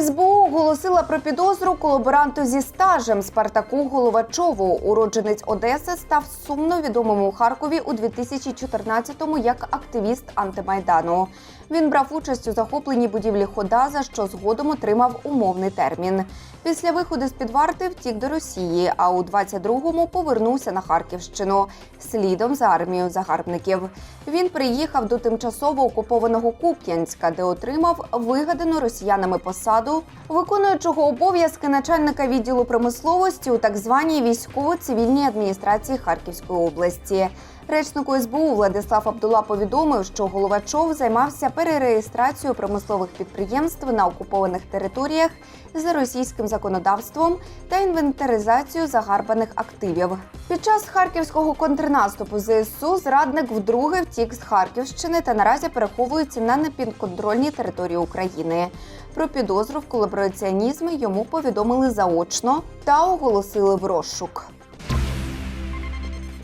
СБУ оголосила про підозру колаборанту зі стажем Спартаку Головачову. Уродженець Одеси став сумно відомим у Харкові у 2014-му як активіст антимайдану. Він брав участь у захопленні будівлі Хода, за що згодом отримав умовний термін. Після виходу з під варти втік до Росії, а у 22-му повернувся на Харківщину слідом за армією загарбників. Він приїхав до тимчасово окупованого Куп'янська, де отримав вигадану росіянами посаду, виконуючого обов'язки начальника відділу промисловості у так званій військово-цивільній адміністрації Харківської області. Речнику СБУ Владислав Абдула повідомив, що Головачов займався перереєстрацією промислових підприємств на окупованих територіях за російським законодавством та інвентаризацію загарбаних активів. Під час харківського контрнаступу ЗСУ зрадник вдруге втік з Харківщини та наразі переховується на непідконтрольній території України. Про підозру в колабораціонізмі йому повідомили заочно та оголосили в розшук.